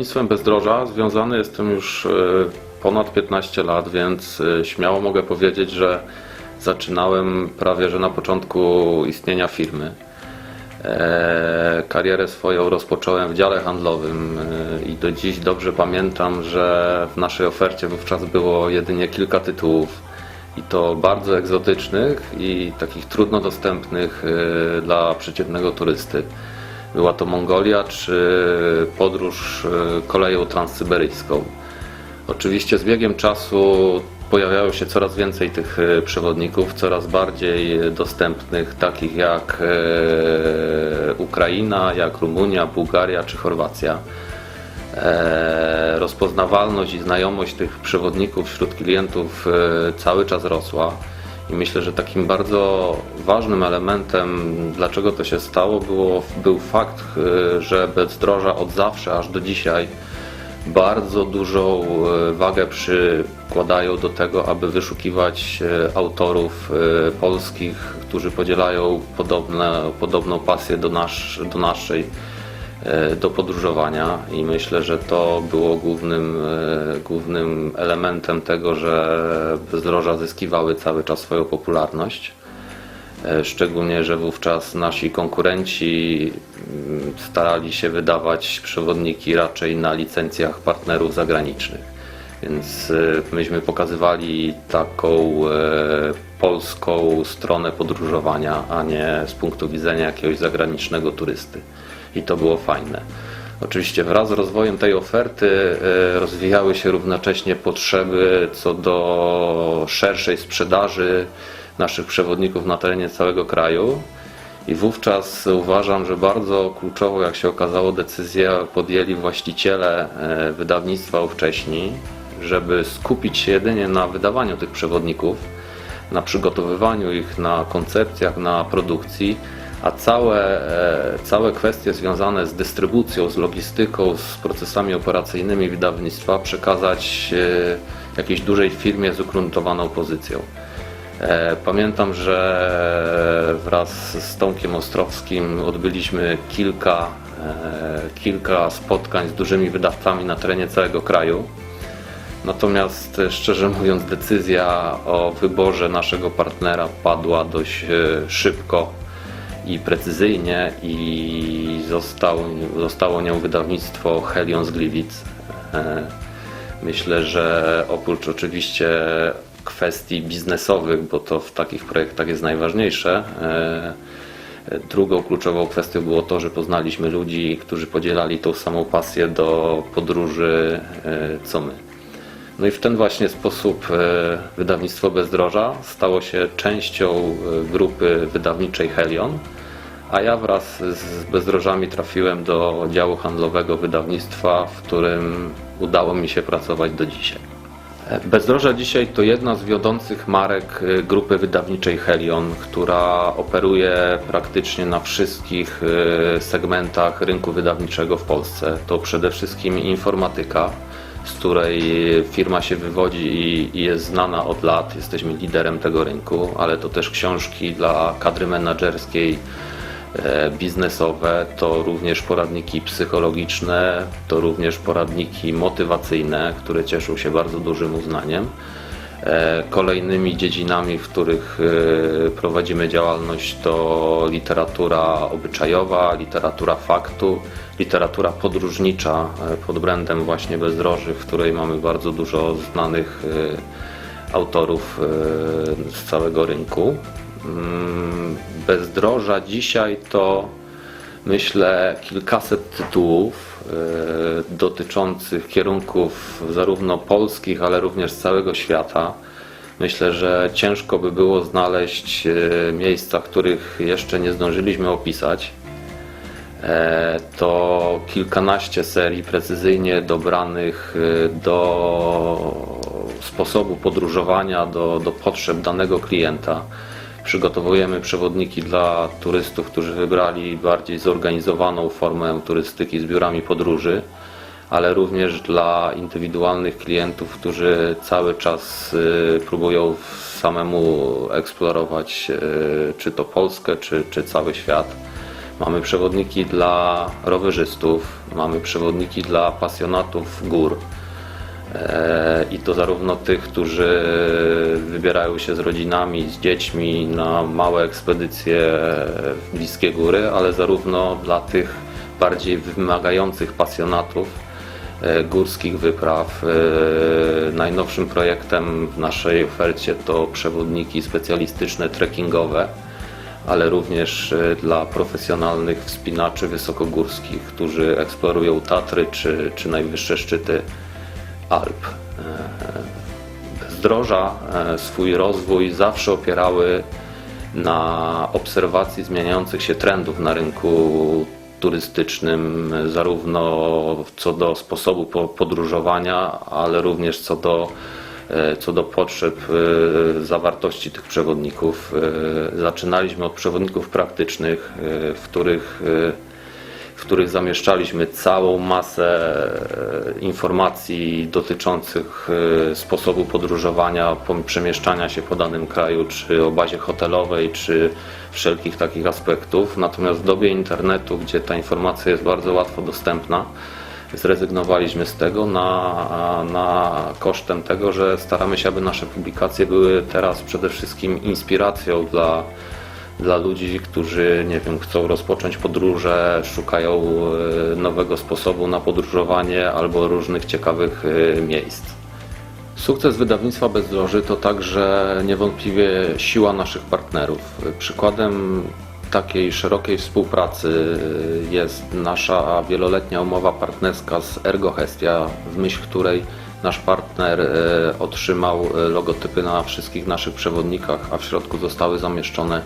wydawnictwem Bezdroża związany jestem już e, ponad 15 lat, więc e, śmiało mogę powiedzieć, że zaczynałem prawie że na początku istnienia firmy. E, Karierę swoją rozpocząłem w dziale handlowym i do dziś dobrze pamiętam, że w naszej ofercie wówczas było jedynie kilka tytułów i to bardzo egzotycznych i takich trudno dostępnych dla przeciętnego turysty. Była to Mongolia czy podróż e, koleją transsyberyjską. Oczywiście z biegiem czasu pojawiało się coraz więcej tych e, przewodników, coraz bardziej dostępnych, takich jak e, Ukraina, jak Rumunia, Bułgaria czy Chorwacja. Rozpoznawalność i znajomość tych przewodników wśród klientów cały czas rosła. I myślę, że takim bardzo ważnym elementem, dlaczego to się stało, było, był fakt, e, że bezdroża od zawsze aż do dzisiaj bardzo dużą e, wagę przykładają do tego, aby wyszukiwać e, autorów polskich, którzy podzielają podobne, podobną pasję do, nasz, do naszej, do podróżowania i myślę, że to było głównym, e, głównym elementem tego, że bezdroża zyskiwały cały czas swoją popularność. E, Szczególnie, że wówczas nasi konkurenci mm, starali się wydawać przewodniki raczej na licencjach partnerów zagranicznych. Więc e, myśmy pokazywali taką e, polską stronę podróżowania, a nie z punktu widzenia jakiegoś zagranicznego turysty. I to było fajne. Oczywiście wraz z rozwojem tej oferty e, rozwijały się równocześnie potrzeby co do szerszej sprzedaży naszych przewodników na terenie całego kraju. I wówczas uważam, że bardzo kluczową, jak się okazało, decyzję podjęli właściciele wydawnictwa ówcześni, żeby skupić się jedynie na wydawaniu tych przewodników, na przygotowywaniu ich, na koncepcjach, na produkcji, a całe, e, całe kwestie związane z dystrybucją, z logistyką, z procesami operacyjnymi wydawnictwa przekazać e, jakiejś dużej firmie z ugruntowaną pozycją. E, Pamiętam, że wraz z Tomkiem Ostrowskim odbyliśmy kilka, kilka spotkań z dużymi wydawcami na terenie całego kraju. Natomiast e, szczerze mówiąc, decyzja o wyborze naszego partnera padła dość e, szybko i precyzyjnie i został, zostało nią wydawnictwo Helion z Gliwic. E, Myślę, że oprócz oczywiście kwestii biznesowych, bo to w takich projektach jest najważniejsze, drugą kluczową kwestią było to, że poznaliśmy ludzi, którzy podzielali tą samą pasję do podróży co my. No i w ten właśnie sposób e, wydawnictwo Bezdroża stało się częścią e, grupy wydawniczej Helion, a ja wraz z Bezdrożami trafiłem do działu handlowego wydawnictwa, w którym udało mi się pracować do dzisiaj. E, Bezdroża dzisiaj to jedna z wiodących marek grupy wydawniczej Helion, która operuje praktycznie na wszystkich segmentach rynku wydawniczego w Polsce. To przede wszystkim informatyka, z której firma się wywodzi i, jest znana od lat. Jesteśmy liderem tego rynku, ale to też książki dla kadry menedżerskiej, e, biznesowe, to również poradniki psychologiczne, to również poradniki motywacyjne, które cieszą się bardzo dużym uznaniem. E, Kolejnymi dziedzinami, w których e, prowadzimy działalność to literatura obyczajowa, literatura faktu, literatura podróżnicza e, pod brandem właśnie Bezdroży, w której mamy bardzo dużo znanych autorów z całego rynku. Mm, Bezdroża dzisiaj to myślę kilkaset tytułów e, dotyczących kierunków zarówno polskich, ale również z całego świata. Myślę, że ciężko by było znaleźć e, miejsca, których jeszcze nie zdążyliśmy opisać. E, To kilkanaście serii precyzyjnie dobranych e, do sposobu podróżowania, do, do potrzeb danego klienta. Przygotowujemy przewodniki dla turystów, którzy wybrali bardziej zorganizowaną formę turystyki z biurami podróży, ale również dla indywidualnych klientów, którzy cały czas y, próbują samemu eksplorować y, czy to Polskę, czy, czy cały świat. Mamy przewodniki dla rowerzystów, mamy przewodniki dla pasjonatów gór. E, I to zarówno tych, którzy wybierają się z rodzinami, z dziećmi na małe ekspedycje w bliskie góry, ale zarówno dla tych bardziej wymagających pasjonatów e, górskich wypraw. E, Najnowszym projektem w naszej ofercie to przewodniki specjalistyczne trekkingowe, ale również dla profesjonalnych wspinaczy wysokogórskich, którzy eksplorują Tatry czy, czy najwyższe szczyty Alp. Bezdroża e, swój rozwój zawsze opierały na obserwacji zmieniających się trendów na rynku turystycznym, zarówno co do sposobu po- podróżowania, ale również co do, e, co do potrzeb e, zawartości tych przewodników. Zaczynaliśmy od przewodników praktycznych, w których w których zamieszczaliśmy całą masę e, informacji dotyczących e, sposobu podróżowania, przemieszczania się po danym kraju, czy o bazie hotelowej, czy wszelkich takich aspektów. Natomiast w dobie internetu, gdzie ta informacja jest bardzo łatwo dostępna, zrezygnowaliśmy z tego na, na kosztem tego, że staramy się, aby nasze publikacje były teraz przede wszystkim inspiracją dla dla ludzi, którzy nie wiem, chcą rozpocząć podróże, szukają e, nowego sposobu na podróżowanie albo różnych ciekawych e, miejsc. Sukces wydawnictwa Bezdroży to także niewątpliwie siła naszych partnerów. Przykładem takiej szerokiej współpracy jest nasza wieloletnia umowa partnerska z Ergo Hestia, w myśl której nasz partner e, otrzymał e, logotypy na wszystkich naszych przewodnikach, a w środku zostały zamieszczone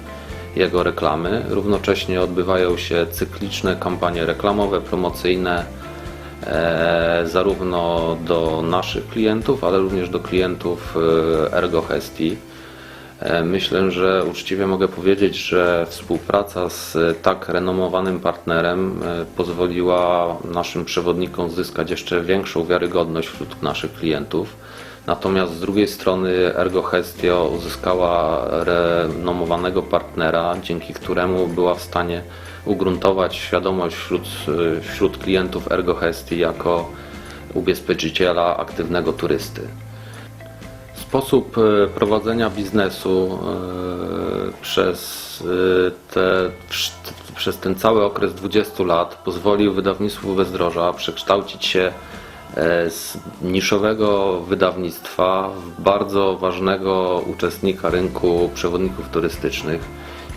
jego reklamy. Równocześnie odbywają się cykliczne kampanie reklamowe, promocyjne, e, zarówno do naszych klientów, ale również do klientów e, Ergo Hestii. E, Myślę, że uczciwie mogę powiedzieć, że współpraca z tak renomowanym partnerem pozwoliła naszym przewodnikom zyskać jeszcze większą wiarygodność wśród naszych klientów. Natomiast z drugiej strony Ergo Hestio uzyskała renomowanego partnera, dzięki któremu była w stanie ugruntować świadomość wśród, wśród klientów Ergo Hestii jako ubezpieczyciela aktywnego turysty. Sposób e, prowadzenia biznesu e, przez, e, te, przez ten cały okres 20 lat pozwolił wydawnictwu Bezdroża przekształcić się z niszowego wydawnictwa bardzo ważnego uczestnika rynku przewodników turystycznych.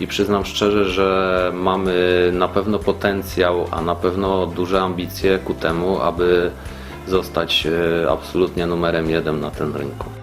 I przyznam szczerze, że mamy na pewno potencjał, a na pewno duże ambicje ku temu, aby zostać e, absolutnie numerem jeden na tym rynku.